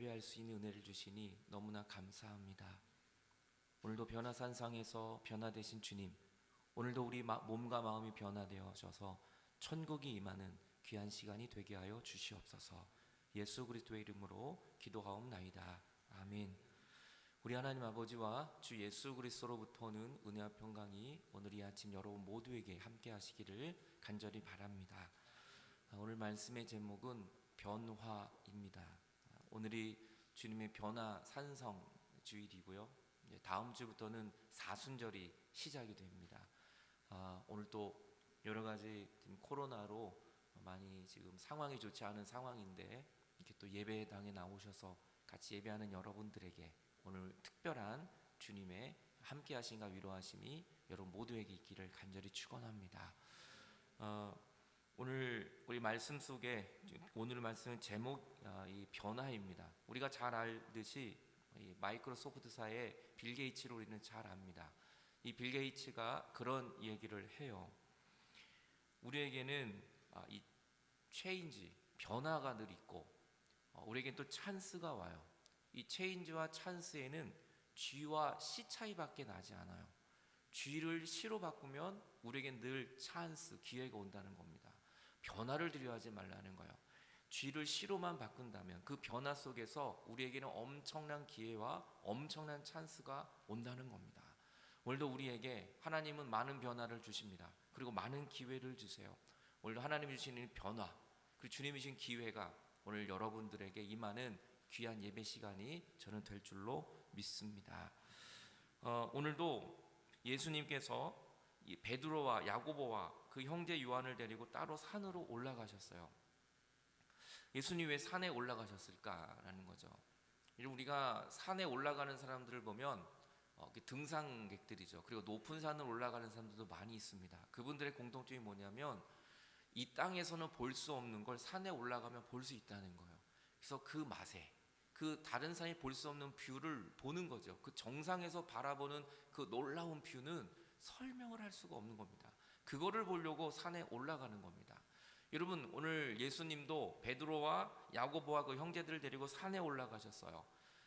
예배할 수 있는 은혜를 주시니 너무나 감사합니다. 오늘도 변화산상에서 변화되신 주님, 오늘도 우리 마- 몸과 마음이 변화되어져서 천국이 임하는 귀한 시간이 되게 하여 주시옵소서. 예수 그리스도의 이름으로 기도하옵나이다. 아멘. 우리 하나님 아버지와 주 예수 그리스도로부터는 은혜와 평강이 오늘 이 아침 여러분 모두에게 함께 하시기를 간절히 바랍니다. 아, 오늘 말씀의 제목은 변화입니다. 아, 오늘이 주님의 변화 산성 주일이고요. 다음 주부터는 사순절이 시작이 됩니다. 아, 오늘 또 여러 가지 코로나로 많이 지금 상황이 좋지 않은 상황인데 이렇게 또 예배당에 나오셔서 같이 예배하는 여러분들에게 오늘 특별한 주님의 함께 하신가 위로하심이 여러분 모두에게 있기를 간절히 축원합니다. 어, 오늘 우리 말씀 속에 오늘 말씀은 제목 아, 이 변화입니다. 우리가 잘 알듯이 이 마이크로소프트사의 빌 게이츠를 우리는 잘 압니다. 이 빌 게이츠가 그런 얘기를 해요. 우리에게는 아, 이 체인지 변화가 늘 있고 어, 우리에겐 또 찬스가 와요. 이 체인지와 찬스에는 G와 C 차이밖에 나지 않아요. G를 C로 바꾸면 우리에겐 늘 찬스, 기회가 온다는 겁니다. 변화를 드려하지 말라는 거예요. G를 C로만 바꾼다면 그 변화 속에서 우리에게는 엄청난 기회와 엄청난 찬스가 온다는 겁니다. 오늘도 우리에게 하나님은 많은 변화를 주십니다. 그리고 많은 기회를 주세요. 오늘도 하나님이 주시는 변화, 그리고 주님이 주신 기회가 오늘 여러분들에게 임하는 귀한 예배 시간이 저는 될 줄로 믿습니다. 어, 오늘도 예수님께서 이 베드로와 야고보와 그 형제 요한을 데리고 따로 산으로 올라가셨어요. 예수님 왜 산에 올라가셨을까라는 거죠. 우리가 산에 올라가는 사람들을 보면 어, 그 등산객들이죠. 그리고 높은 산을 올라가는 사람들도 많이 있습니다. 그분들의 공통점이 뭐냐면 이 땅에서는 볼 수 없는 걸 산에 올라가면 볼 수 있다는 거예요. 그래서 그 맛에 그 다른 산이 볼 수 없는 뷰를 보는 거죠. 그 정상에서 바라보는 그 놀라운 뷰는 설명을 할 수가 없는 겁니다. 그거를 보려고 산에 올라가는 겁니다. 여러분 오늘 예수님도 베드로와 야고보와 그 형제들을 데리고 산에 올라가셨어요.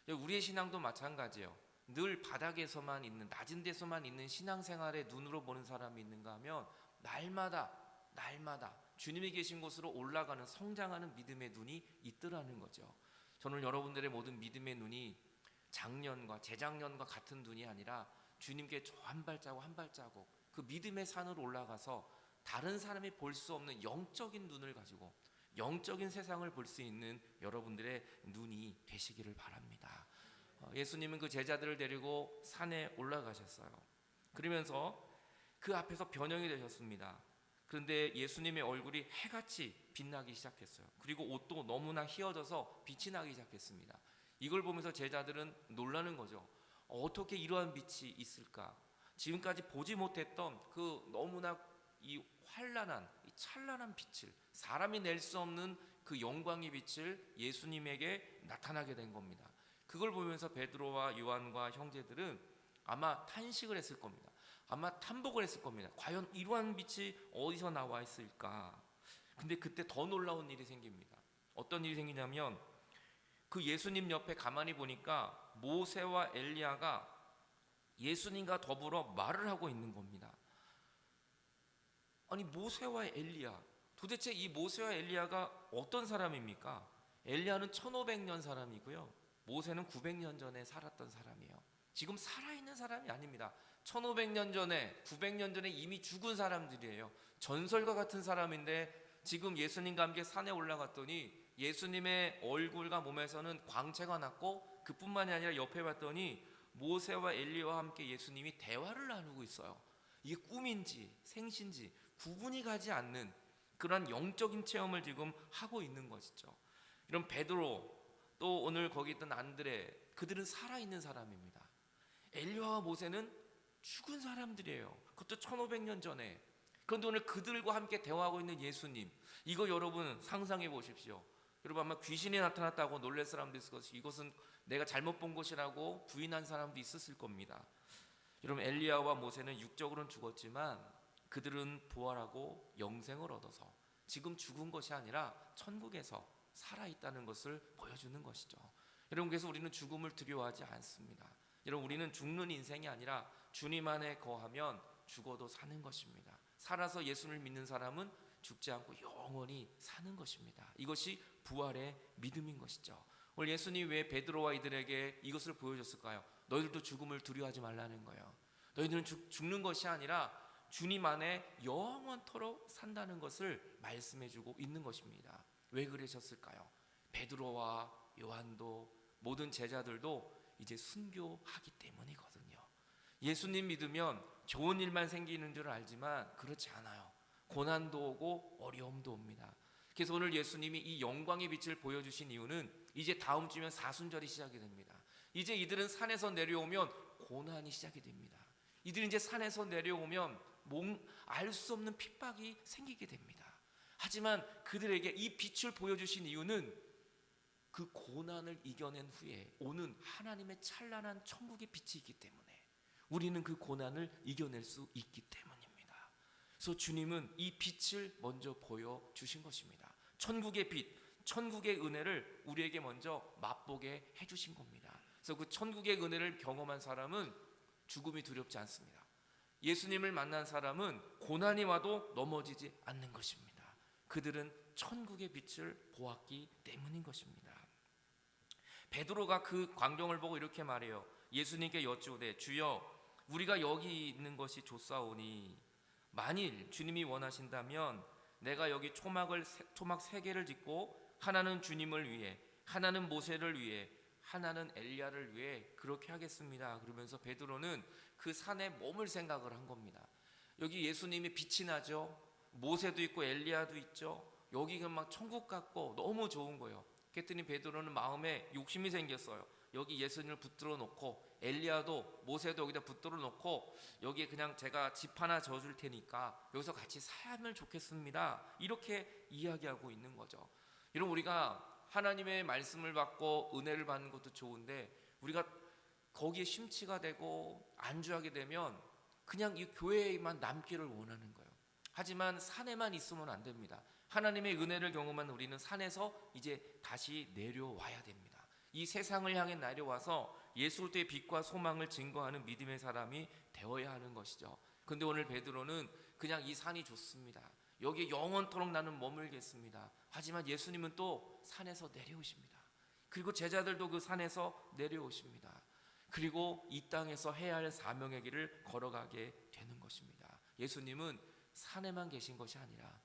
우리의 신앙도 마찬가지예요. 늘 바닥에서만 있는 낮은 데서만 있는 신앙생활에 눈으로 보는 사람이 있는가 하면 날마다 날마다 주님이 계신 곳으로 올라가는 성장하는 믿음의 눈이 있더라는 거죠. 저는 여러분들의 모든 믿음의 눈이 작년과 재작년과 같은 눈이 아니라 주님께 저 한 발자국 한 발자국 그 믿음의 산으로 올라가서 다른 사람이 볼 수 없는 영적인 눈을 가지고 영적인 세상을 볼 수 있는 여러분들의 눈이 되시기를 바랍니다. 어, 예수님은 그 제자들을 데리고 산에 올라가셨어요. 그러면서 그 앞에서 변형이 되셨습니다. 그런데 예수님의 얼굴이 해같이 빛나기 시작했어요. 그리고 옷도 너무나 휘어져서 빛이 나기 시작했습니다. 이걸 보면서 제자들은 놀라는 거죠. 어떻게 이러한 빛이 있을까? 지금까지 보지 못했던 그 너무나 이 환란한 이 찬란한 빛을 사람이 낼 수 없는 그 영광의 빛을 예수님에게 나타나게 된 겁니다. 그걸 보면서 베드로와 요한과 형제들은 아마 탄식을 했을 겁니다. 아마 탐복을 했을 겁니다. 과연 이러한 빛이 어디서 나와 있을까? 근데 그때 더 놀라운 일이 생깁니다. 어떤 일이 생기냐면 그 예수님 옆에 가만히 보니까 모세와 엘리야가 예수님과 더불어 말을 하고 있는 겁니다. 아니 모세와 엘리야 도대체 이 모세와 엘리야가 어떤 사람입니까? 엘리야는 1500년 사람이고요. 모세는 900년 전에 살았던 사람이에요. 지금 살아있는 사람이 아닙니다. 1500년 전에, 900년 전에 이미 죽은 사람들이에요. 전설과 같은 사람인데 지금 예수님과 함께 산에 올라갔더니 예수님의 얼굴과 몸에서는 광채가 났고 그뿐만이 아니라 옆에 봤더니 모세와 엘리와 함께 예수님이 대화를 나누고 있어요. 이게 꿈인지 생신지 구분이 가지 않는 그런 영적인 체험을 지금 하고 있는 것이죠. 이런 베드로 또 오늘 거기 있던 안드레 그들은 살아있는 사람입니다. 엘리야와 모세는 죽은 사람들이에요. 그것도 1500년 전에. 그런데 오늘 그들과 함께 대화하고 있는 예수님. 이거 여러분 상상해 보십시오. 여러분 아마 귀신이 나타났다고 놀랄 사람도 있을 것이 이것은 내가 잘못 본 것이라고 부인한 사람도 있었을 겁니다. 여러분 엘리야와 모세는 육적으로는 죽었지만 그들은 부활하고 영생을 얻어서 지금 죽은 것이 아니라 천국에서 살아 있다는 것을 보여주는 것이죠. 여러분 그래서 우리는 죽음을 두려워하지 않습니다. 여러분 우리는 죽는 인생이 아니라 주님 안에 거하면 죽어도 사는 것입니다. 살아서 예수를 믿는 사람은 죽지 않고 영원히 사는 것입니다. 이것이 부활의 믿음인 것이죠. 오늘 예수님 왜 베드로와 이들에게 이것을 보여줬을까요? 너희들도 죽음을 두려워하지 말라는 거예요. 너희들은 죽, 죽는 것이 아니라 주님 안에 영원토록 산다는 것을 말씀해주고 있는 것입니다. 왜 그러셨을까요? 베드로와 요한도 모든 제자들도 이제 순교하기 때문이거든요. 예수님 믿으면 좋은 일만 생기는 줄 알지만 그렇지 않아요. 고난도 오고 어려움도 옵니다. 그래서 오늘 예수님이 이 영광의 빛을 보여주신 이유는 이제 다음 주면 사순절이 시작이 됩니다. 이제 이들은 산에서 내려오면 고난이 시작이 됩니다. 이들이 이제 산에서 내려오면 알 수 없는 핍박이 생기게 됩니다. 하지만 그들에게 이 빛을 보여주신 이유는 그 고난을 이겨낸 후에 오는 하나님의 찬란한 천국의 빛이 있기 때문에 우리는 그 고난을 이겨낼 수 있기 때문입니다. 그래서 주님은 이 빛을 먼저 보여 주신 것입니다. 천국의 빛, 천국의 은혜를 우리에게 먼저 맛보게 해 주신 겁니다. 그래서 그 천국의 은혜를 경험한 사람은 죽음이 두렵지 않습니다. 예수님을 만난 사람은 고난이 와도 넘어지지 않는 것입니다. 그들은 천국의 빛을 보았기 때문인 것입니다. 베드로가 그 광경을 보고 이렇게 말해요. 예수님께 여쭈되 주여 우리가 여기 있는 것이 좋사오니 만일 주님이 원하신다면 내가 여기 초막을 초막 세 개를 짓고 하나는 주님을 위해 하나는 모세를 위해 하나는 엘리야를 위해 그렇게 하겠습니다. 그러면서 베드로는 그 산에 머물 생각을 한 겁니다. 여기 예수님이 빛이 나죠. 모세도 있고 엘리야도 있죠. 여기가 막 천국 같고 너무 좋은 거예요. 그랬더니 베드로는 마음에 욕심이 생겼어요. 여기 예수님을 붙들어 놓고 엘리야도 모세도 여기다 붙들어 놓고 여기에 그냥 제가 집 하나 져줄 테니까 여기서 같이 살면 좋겠습니다. 이렇게 이야기하고 있는 거죠. 여러분 우리가 하나님의 말씀을 받고 은혜를 받는 것도 좋은데 우리가 거기에 심취가 되고 안주하게 되면 그냥 이 교회에만 남기를 원하는 거예요. 하지만 산에만 있으면 안 됩니다. 하나님의 은혜를 경험한 우리는 산에서 이제 다시 내려와야 됩니다. 이 세상을 향해 내려와서 예수 그리스도의 빛과 소망을 증거하는 믿음의 사람이 되어야 하는 것이죠. 근데 오늘 베드로는 그냥 이 산이 좋습니다. 여기 영원토록 나는 머물겠습니다. 하지만 예수님은 또 산에서 내려오십니다. 그리고 제자들도 그 산에서 내려오십니다. 그리고 이 땅에서 해야 할 사명의 길을 걸어가게 되는 것입니다. 예수님은 산에만 계신 것이 아니라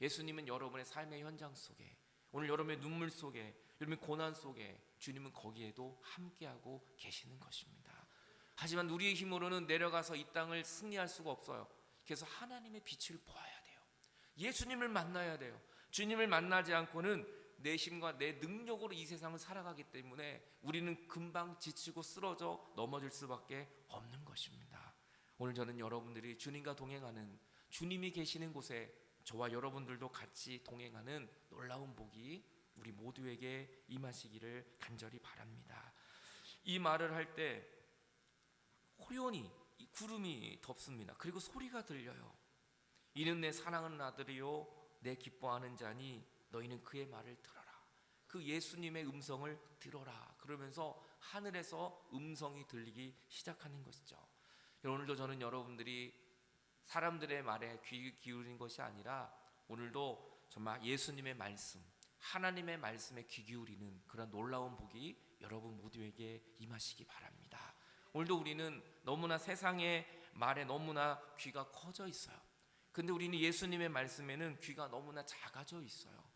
예수님은 여러분의 삶의 현장 속에 오늘 여러분의 눈물 속에 여러분의 고난 속에 주님은 거기에도 함께하고 계시는 것입니다. 하지만 우리의 힘으로는 내려가서 이 땅을 승리할 수가 없어요. 그래서 하나님의 빛을 보아야 돼요. 예수님을 만나야 돼요. 주님을 만나지 않고는 내 힘과 내 능력으로 이 세상을 살아가기 때문에 우리는 금방 지치고 쓰러져 넘어질 수밖에 없는 것입니다. 오늘 저는 여러분들이 주님과 동행하는 주님이 계시는 곳에 저와 여러분들도 같이 동행하는 놀라운 복이 우리 모두에게 임하시기를 간절히 바랍니다. 이 말을 할 때 호련히 구름이 덮습니다. 그리고 소리가 들려요. 이는 내 사랑하는 아들이요 내 기뻐하는 자니 너희는 그의 말을 들어라. 그 예수님의 음성을 들어라. 그러면서 하늘에서 음성이 들리기 시작하는 것이죠. 오늘도 저는 여러분들이 사람들의 말에 귀 기울인 것이 아니라 오늘도 정말 예수님의 말씀, 하나님의 말씀에 귀 기울이는 그런 놀라운 복이 여러분 모두에게 임하시기 바랍니다. 오늘도 우리는 너무나 세상의 말에 너무나 귀가 커져 있어요. 근데 우리는 예수님의 말씀에는 귀가 너무나 작아져 있어요.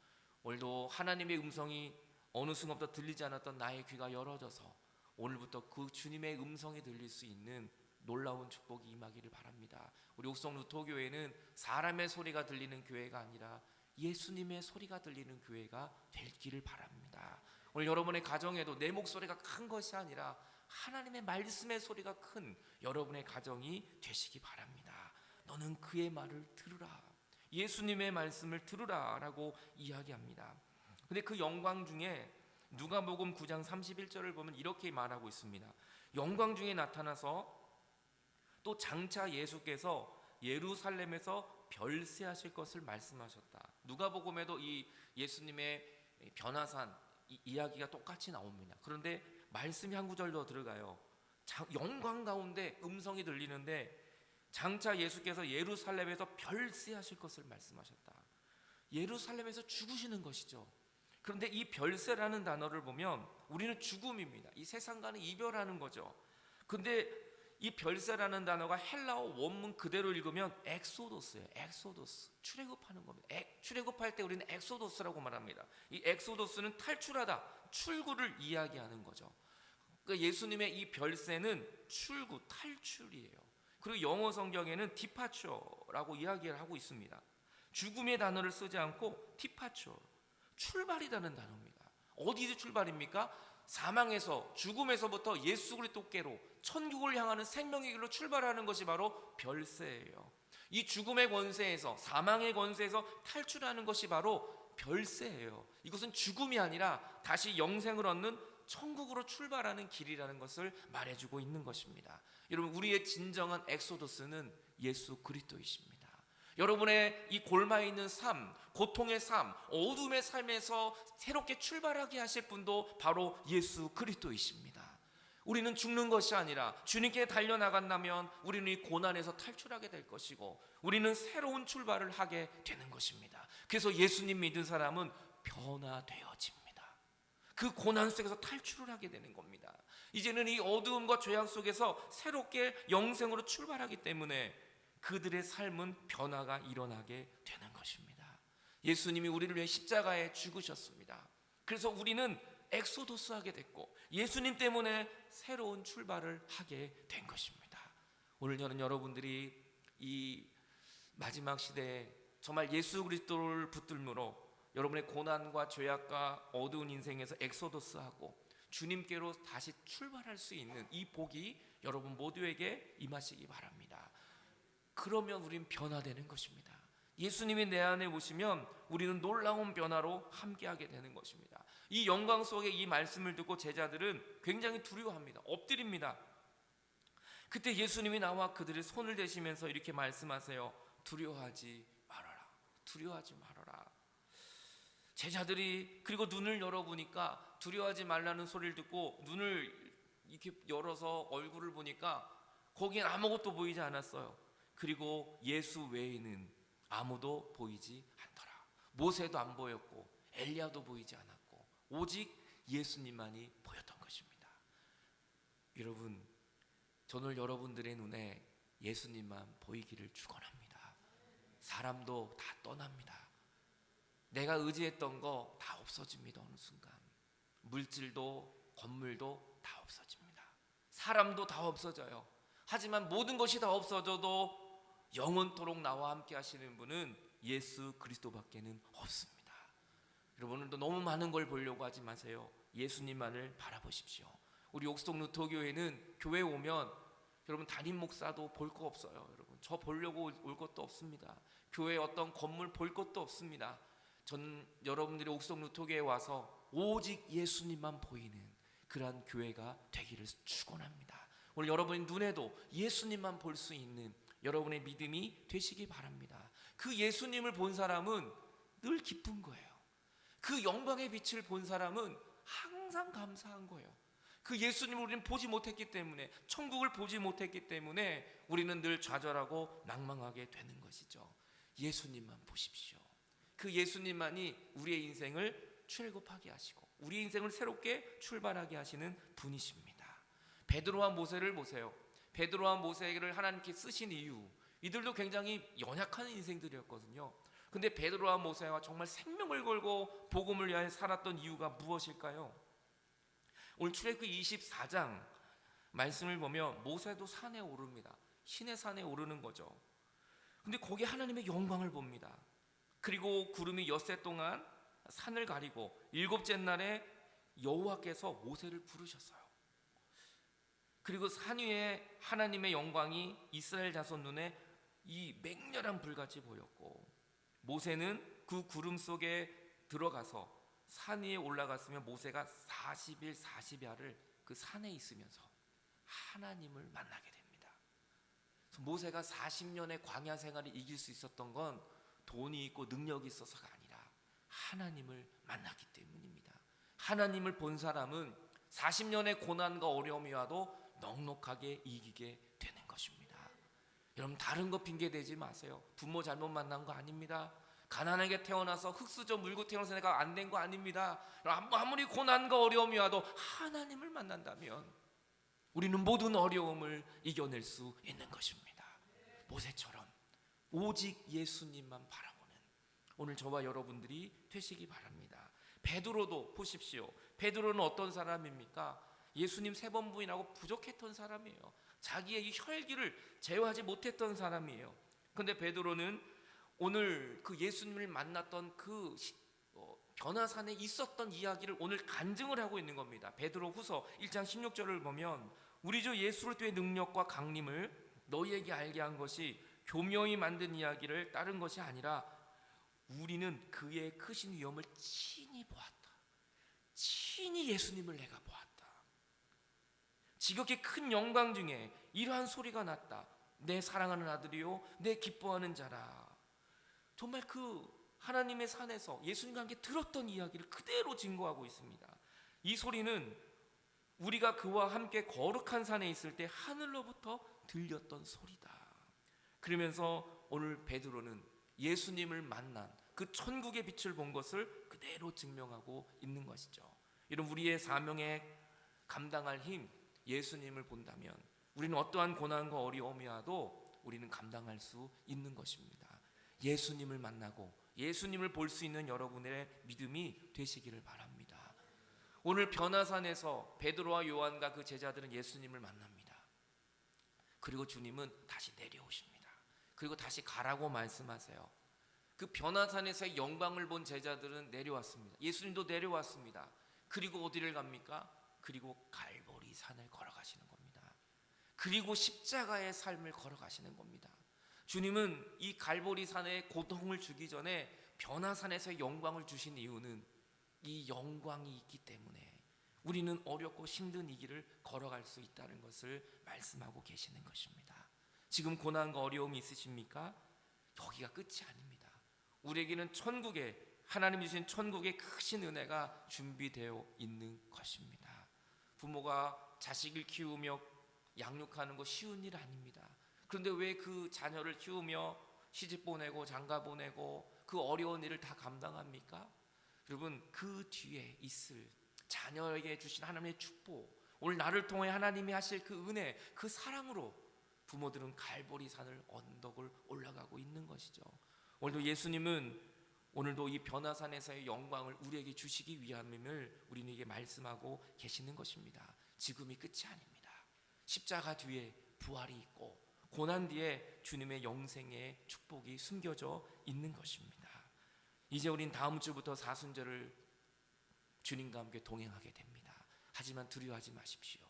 오늘도 하나님의 음성이 어느 순간부터 들리지 않았던 나의 귀가 열어져서 오늘부터 그 주님의 음성이 들릴 수 있는 놀라운 축복이 임하기를 바랍니다. 우리 옥성 루터교회는 사람의 소리가 들리는 교회가 아니라 예수님의 소리가 들리는 교회가 될기를 바랍니다. 오늘 여러분의 가정에도 내 목소리가 큰 것이 아니라 하나님의 말씀의 소리가 큰 여러분의 가정이 되시기 바랍니다. 너는 그의 말을 들으라. 예수님의 말씀을 들으라라고 이야기합니다. 근데 그 영광 중에 누가복음 9장 31절을 보면 이렇게 말하고 있습니다. 영광 중에 나타나서 또 장차 예수께서 예루살렘에서 별세하실 것을 말씀하셨다. 누가복음에도 이 예수님의 변화산 이, 이야기가 똑같이 나옵니다. 그런데 말씀이 한 구절 더 들어가요. 장- 영광 가운데 음성이 들리는데 장차 예수께서 예루살렘에서 별세하실 것을 말씀하셨다. 예루살렘에서 죽으시는 것이죠. 그런데 이 별세라는 단어를 보면 우리는 죽음입니다. 이 세상과는 이별하는 거죠. 근데 이 별세라는 단어가 헬라어 원문 그대로 읽으면 엑소도스예요. 엑소도스. 출애굽하는 겁니다. 엑, 출애굽할 때 우리는 엑소도스라고 말합니다. 이 엑소도스는 탈출하다, 출구를 이야기하는 거죠. 그러니까 예수님의 이 별세는 출구, 탈출이에요. 그리고 영어 성경에는 디파처라고 이야기를 하고 있습니다. 죽음의 단어를 쓰지 않고 디파처, 출발이라는 단어입니다. 어디서 출발입니까? 사망에서 죽음에서부터 예수 그리스도께로 천국을 향하는 생명의 길로 출발하는 것이 바로 별세예요. 이 죽음의 권세에서 사망의 권세에서 탈출하는 것이 바로 별세예요. 이것은 죽음이 아니라 다시 영생을 얻는 천국으로 출발하는 길이라는 것을 말해주고 있는 것입니다. 여러분 우리의 진정한 엑소더스는 예수 그리스도이십니다. 여러분의 이 골마에 있는 삶, 고통의 삶, 어둠의 삶에서 새롭게 출발하게 하실 분도 바로 예수 그리스도이십니다. 우리는 죽는 것이 아니라 주님께 달려나간다면 우리는 이 고난에서 탈출하게 될 것이고 우리는 새로운 출발을 하게 되는 것입니다. 그래서 예수님 믿은 사람은 변화되어집니다. 그 고난 속에서 탈출을 하게 되는 겁니다. 이제는 이 어두움과 죄악 속에서 새롭게 영생으로 출발하기 때문에 그들의 삶은 변화가 일어나게 되는 것입니다. 예수님이 우리를 위해 십자가에 죽으셨습니다. 그래서 우리는 엑소도스 하게 됐고 예수님 때문에 새로운 출발을 하게 된 것입니다. 오늘 저는 여러분들이 이 마지막 시대에 정말 예수 그리스도를 붙들므로 여러분의 고난과 죄악과 어두운 인생에서 엑소도스하고 주님께로 다시 출발할 수 있는 이 복이 여러분 모두에게 임하시기 바랍니다. 그러면 우린 변화되는 것입니다. 예수님이 내 안에 오시면 우리는 놀라운 변화로 함께하게 되는 것입니다. 이 영광 속에 이 말씀을 듣고 제자들은 굉장히 두려워합니다. 엎드립니다. 그때 예수님이 나와 그들의 손을 대시면서 이렇게 말씀하세요. 두려워하지 말아라. 두려워하지 말아라. 제자들이 그리고 눈을 열어보니까 두려워하지 말라는 소리를 듣고 눈을 이렇게 열어서 얼굴을 보니까 거기엔 아무것도 보이지 않았어요. 그리고 예수 외에는 아무도 보이지 않더라. 모세도 안 보였고 엘리야도 보이지 않았고 오직 예수님만이 보였던 것입니다. 여러분, 저는 여러분들의 눈에 예수님만 보이기를 축원합니다. 사람도 다 떠납니다. 내가 의지했던 거 다 없어집니다. 어느 순간 물질도 건물도 다 없어집니다. 사람도 다 없어져요. 하지만 모든 것이 다 없어져도 영원토록 나와 함께 하시는 분은 예수 그리스도밖에는 없습니다. 여러분 오늘도 너무 많은 걸 보려고 하지 마세요. 예수님만을 바라보십시오. 우리 옥수동 루터교회는 교회 오면 여러분 담임 목사도 볼 거 없어요. 여러분 저 보려고 올 것도 없습니다. 교회 어떤 건물 볼 것도 없습니다. 전 여러분들이 옥수동 루터교회에 와서 오직 예수님만 보이는 그러한 교회가 되기를 축원합니다. 오늘 여러분의 눈에도 예수님만 볼 수 있는 여러분의 믿음이 되시기 바랍니다. 그 예수님을 본 사람은 늘 기쁜 거예요. 그 영광의 빛을 본 사람은 항상 감사한 거예요. 그 예수님을 우리는 보지 못했기 때문에 천국을 보지 못했기 때문에 우리는 늘 좌절하고 낭망하게 되는 것이죠. 예수님만 보십시오. 그 예수님만이 우리의 인생을 출애굽하게 하시고 우리 인생을 새롭게 출발하게 하시는 분이십니다. 베드로와 모세를 보세요. 베드로와 모세를 하나님께 쓰신 이유 이들도 굉장히 연약한 인생들이었거든요. 근데 베드로와 모세와 정말 생명을 걸고 복음을 위하여 살았던 이유가 무엇일까요? 오늘 출애굽 24장 말씀을 보면 모세도 산에 오릅니다. 신의 산에 오르는 거죠. 근데 거기 하나님의 영광을 봅니다. 그리고 구름이 엿새 동안 산을 가리고 일곱째 날에 여호와께서 모세를 부르셨어요. 그리고 산 위에 하나님의 영광이 이스라엘 자손 눈에 이 맹렬한 불같이 보였고 모세는 그 구름 속에 들어가서 산 위에 올라갔으면 모세가 40일 40야를 그 산에 있으면서 하나님을 만나게 됩니다. 모세가 40년의 광야 생활을 이길 수 있었던 건 돈이 있고 능력이 있어서가 아니라 하나님을 만났기 때문입니다. 하나님을 본 사람은 40년의 고난과 어려움이 와도 넉넉하게 이기게 되는 것입니다. 여러분 다른 거 핑계 대지 마세요. 부모 잘못 만난 거 아닙니다. 가난하게 태어나서 흙수저 물고 태어나서 내가 안 된 거 아닙니다. 아무리 고난과 어려움이 와도 하나님을 만난다면 우리는 모든 어려움을 이겨낼 수 있는 것입니다. 모세처럼 오직 예수님만 바라보는 오늘 저와 여러분들이 되시기 바랍니다. 베드로도 보십시오. 베드로는 어떤 사람입니까? 예수님 세 번 부인하고 부족했던 사람이에요. 자기의 이 혈기를 제어하지 못했던 사람이에요. 근데 베드로는 오늘 그 예수님을 만났던 그 시- 어, 변화산에 있었던 이야기를 오늘 간증을 하고 있는 겁니다. 베드로후서 1장 16절을 보면 우리 주 예수 그리스도의 능력과 강림을 너희에게 알게 한 것이 교묘히 만든 이야기를 따른 것이 아니라 우리는 그의 크신 위엄을 친히 보았다. 친히 예수님을 내가 보았다. 지극히 큰 영광 중에 이러한 소리가 났다. 내 사랑하는 아들이요, 내 기뻐하는 자라. 정말 그 하나님의 산에서 예수님과 함께 들었던 이야기를 그대로 증거하고 있습니다. 이 소리는 우리가 그와 함께 거룩한 산에 있을 때 하늘로부터 들렸던 소리다. 그러면서 오늘 베드로는 예수님을 만난 그 천국의 빛을 본 것을 그대로 증명하고 있는 것이죠. 이런 우리의 사명에 감당할 힘 예수님을 본다면 우리는 어떠한 고난과 어려움이 와도 우리는 감당할 수 있는 것입니다. 예수님을 만나고 예수님을 볼 수 있는 여러분의 믿음이 되시기를 바랍니다. 오늘 변화산에서 베드로와 요한과 그 제자들은 예수님을 만납니다. 그리고 주님은 다시 내려오십니다. 그리고 다시 가라고 말씀하세요. 그 변화산에서의 영광을 본 제자들은 내려왔습니다. 예수님도 내려왔습니다. 그리고 어디를 갑니까? 그리고 갈 산을 걸어가시는 겁니다. 그리고 십자가의 삶을 걸어가시는 겁니다. 주님은 이 갈보리 산에 고통을 주기 전에 변화산에서 영광을 주신 이유는 이 영광이 있기 때문에 우리는 어렵고 힘든 이 길을 걸어갈 수 있다는 것을 말씀하고 계시는 것입니다. 지금 고난과 어려움이 있으십니까? 여기가 끝이 아닙니다. 우리에게는 천국에 하나님 주신 천국의 크신 은혜가 준비되어 있는 것입니다. 부모가 자식을 키우며 양육하는 거 쉬운 일 아닙니다. 그런데 왜 그 자녀를 키우며 시집 보내고 장가 보내고 그 어려운 일을 다 감당합니까? 여러분 그 뒤에 있을 자녀에게 주신 하나님의 축복 오늘 나를 통해 하나님이 하실 그 은혜 그 사랑으로 부모들은 갈보리 산을 언덕을 올라가고 있는 것이죠. 오늘도 예수님은 오늘도 이 변화산에서의 영광을 우리에게 주시기 위함임을 우리에게 말씀하고 계시는 것입니다. 지금이 끝이 아닙니다. 십자가 뒤에 부활이 있고 고난 뒤에 주님의 영생의 축복이 숨겨져 있는 것입니다. 이제 우린 다음 주부터 사순절을 주님과 함께 동행하게 됩니다. 하지만 두려워하지 마십시오.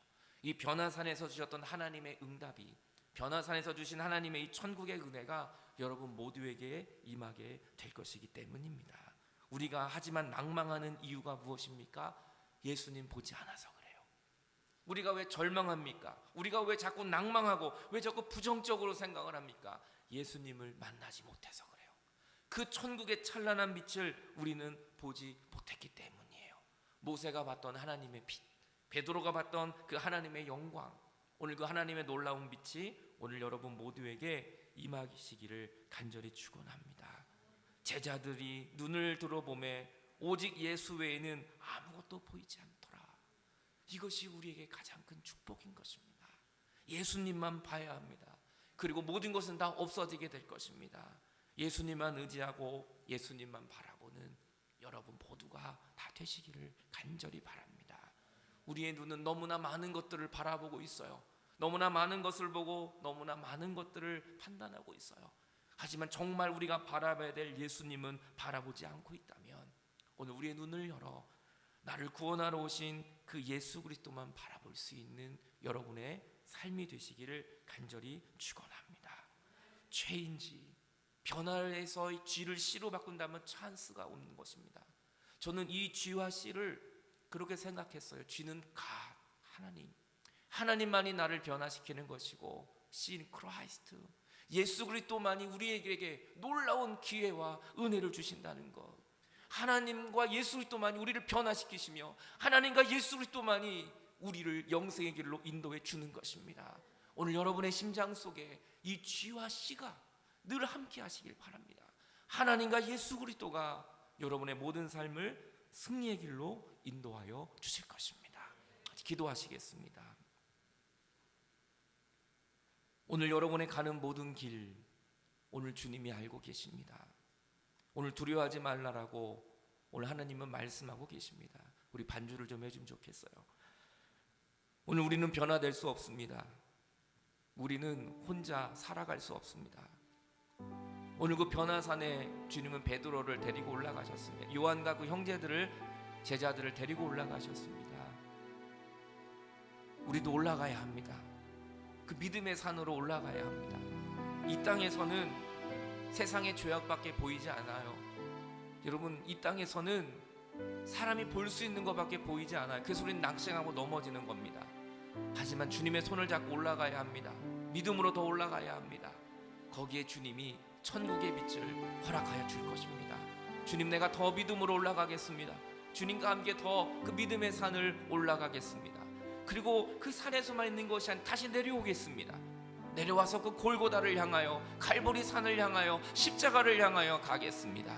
이 변화산에서 주셨던 하나님의 응답이 변화산에서 주신 하나님의 이 천국의 은혜가 여러분 모두에게 임하게 될 것이기 때문입니다. 우리가 하지만 낭망하는 이유가 무엇입니까? 예수님 보지 않아서. 우리가 왜 절망합니까? 우리가 왜 자꾸 낭망하고 왜 자꾸 부정적으로 생각을 합니까? 예수님을 만나지 못해서 그래요. 그 천국의 찬란한 빛을 우리는 보지 못했기 때문이에요. 모세가 봤던 하나님의 빛, 베드로가 봤던 그 하나님의 영광, 오늘 그 하나님의 놀라운 빛이 오늘 여러분 모두에게 임하시기를 간절히 축원합니다. 제자들이 눈을 들어보매 오직 예수 외에는 아무것도 보이지 않더라. 이것이 우리에게 가장 큰 축복인 것입니다. 예수님만 봐야 합니다. 그리고 모든 것은 다 없어지게 될 것입니다. 예수님만 의지하고 예수님만 바라보는 여러분 모두가 다 되시기를 간절히 바랍니다. 우리의 눈은 너무나 많은 것들을 바라보고 있어요. 너무나 많은 것을 보고 너무나 많은 것들을 판단하고 있어요. 하지만 정말 우리가 바라봐야 될 예수님은 바라보지 않고 있다면 오늘 우리의 눈을 열어 나를 구원하러 오신 그 예수 그리스도만 바라볼 수 있는 여러분의 삶이 되시기를 간절히 축원합니다. 죄인지 변화에서의 쥐를 씨로 바꾼다면 찬스가 오는 것입니다. 저는 이 쥐와 씨를 그렇게 생각했어요. 쥐는 가 하나님 하나님만이 나를 변화시키는 것이고 신 크라이스트 예수 그리스도만이 우리에게 놀라운 기회와 은혜를 주신다는 것. 하나님과 예수 그리스도만이 우리를 변화시키시며 하나님과 예수 그리스도만이 우리를 영생의 길로 인도해 주는 것입니다. 오늘 여러분의 심장 속에 이 쥐와 씨가 늘 함께 하시길 바랍니다. 하나님과 예수 그리스도가 여러분의 모든 삶을 승리의 길로 인도하여 주실 것입니다. 기도하시겠습니다. 오늘 여러분의 가는 모든 길 오늘 주님이 알고 계십니다. 오늘 두려워하지 말라라고 오늘 하나님은 말씀하고 계십니다. 우리 반주를 좀 해주면 좋겠어요. 오늘 우리는 변화될 수 없습니다. 우리는 혼자 살아갈 수 없습니다. 오늘 그 변화산에 주님은 베드로를 데리고 올라가셨습니다. 요한과 그 형제들을 제자들을 데리고 올라가셨습니다. 우리도 올라가야 합니다. 그 믿음의 산으로 올라가야 합니다. 이 땅에서는 세상의 죄악밖에 보이지 않아요. 여러분 이 땅에서는 사람이 볼 수 있는 것밖에 보이지 않아요. 그래서 우리는 낙생하고 넘어지는 겁니다. 하지만 주님의 손을 잡고 올라가야 합니다. 믿음으로 더 올라가야 합니다. 거기에 주님이 천국의 빛을 허락하여 줄 것입니다. 주님 내가 더 믿음으로 올라가겠습니다. 주님과 함께 더 그 믿음의 산을 올라가겠습니다. 그리고 그 산에서만 있는 것이 아니라 다시 내려오겠습니다. 내려와서 그 골고다를 향하여 갈보리 산을 향하여 십자가를 향하여 가겠습니다.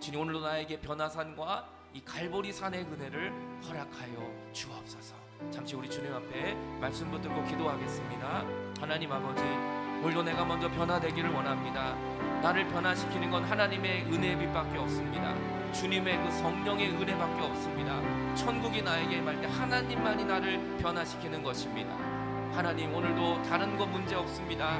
주님 오늘도 나에게 변화산과 이 갈보리 산의 은혜를 허락하여 주옵소서. 잠시 우리 주님 앞에 말씀 붙들고 기도하겠습니다. 하나님 아버지, 오늘도 내가 먼저 변화되기를 원합니다. 나를 변화시키는 건 하나님의 은혜의 빛밖에 없습니다. 주님의 그 성령의 은혜밖에 없습니다. 천국이 나에게 말때 하나님만이 나를 변화시키는 것입니다. 하나님 오늘도 다른 거 문제 없습니다.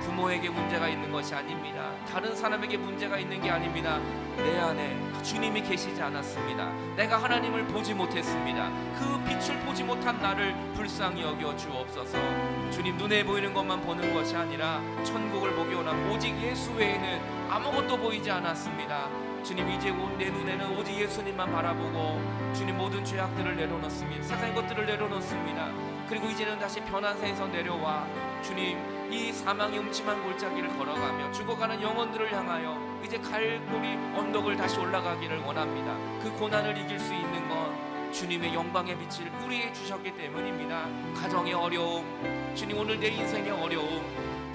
부모에게 문제가 있는 것이 아닙니다. 다른 사람에게 문제가 있는 게 아닙니다. 내 안에 주님이 계시지 않았습니다. 내가 하나님을 보지 못했습니다. 그 빛을 보지 못한 나를 불쌍히 여겨 주옵소서. 주님 눈에 보이는 것만 보는 것이 아니라 천국을 보기 원한 오직 예수 외에는 아무것도 보이지 않았습니다. 주님 이제 온내 눈에는 오직 예수님만 바라보고 주님 모든 죄악들을 내려놓습니다. 세상의 것들을 내려놓습니다. 그리고 이제는 다시 변화세에서 내려와 주님 이 사망의 음침한 골짜기를 걸어가며 죽어가는 영혼들을 향하여 이제 갈고리 언덕을 다시 올라가기를 원합니다. 그 고난을 이길 수 있는 건 주님의 영광의 빛을 우리에게 주셨기 때문입니다. 가정의 어려움, 주님 오늘 내 인생의 어려움,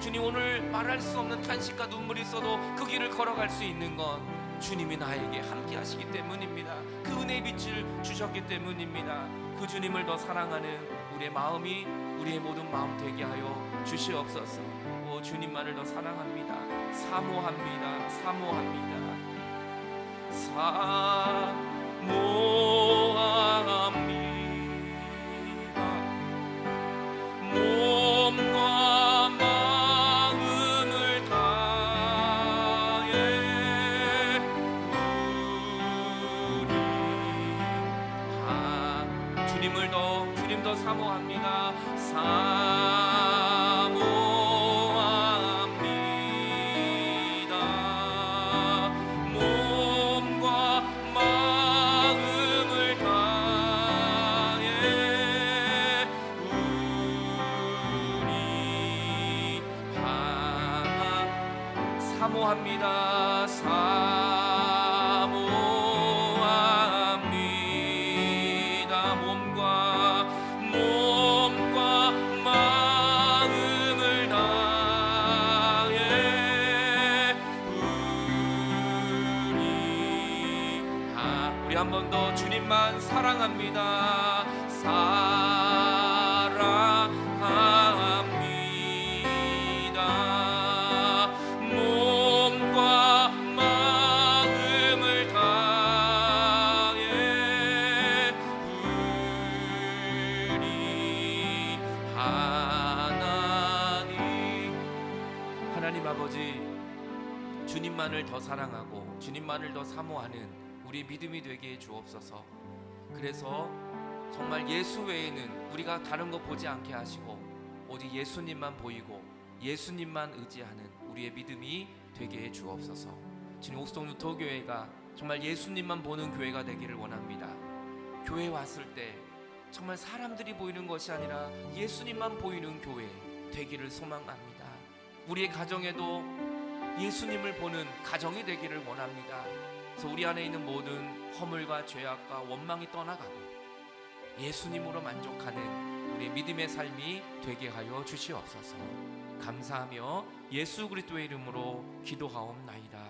주님 오늘 말할 수 없는 탄식과 눈물이 있어도 그 길을 걸어갈 수 있는 건 주님이 나에게 함께 하시기 때문입니다. 그 은혜의 빛을 주셨기 때문입니다. 그 주님을 더 사랑하는 우리의 마음이 우리의 모든 마음 되게 하여 주시옵소서. 오 주님만을 더 사랑합니다. 사모합니다. 사모합니다. 사모 사모합니다. 사 더 사랑하고 주님만을 더 사모하는 우리 믿음이 되게 해 주옵소서. 그래서 정말 예수 외에는 우리가 다른 거 보지 않게 하시고 오직 예수님만 보이고 예수님만 의지하는 우리의 믿음이 되게 해 주옵소서. 주님 옥수동 유토교회가 정말 예수님만 보는 교회가 되기를 원합니다. 교회 왔을 때 정말 사람들이 보이는 것이 아니라 예수님만 보이는 교회 되기를 소망합니다. 우리의 가정에도 예수님을 보는 가정이 되기를 원합니다. 그래서 우리 안에 있는 모든 허물과 죄악과 원망이 떠나가고 예수님으로 만족하는 우리 믿음의 삶이 되게 하여 주시옵소서. 감사하며 예수 그리스도의 이름으로 기도하옵나이다.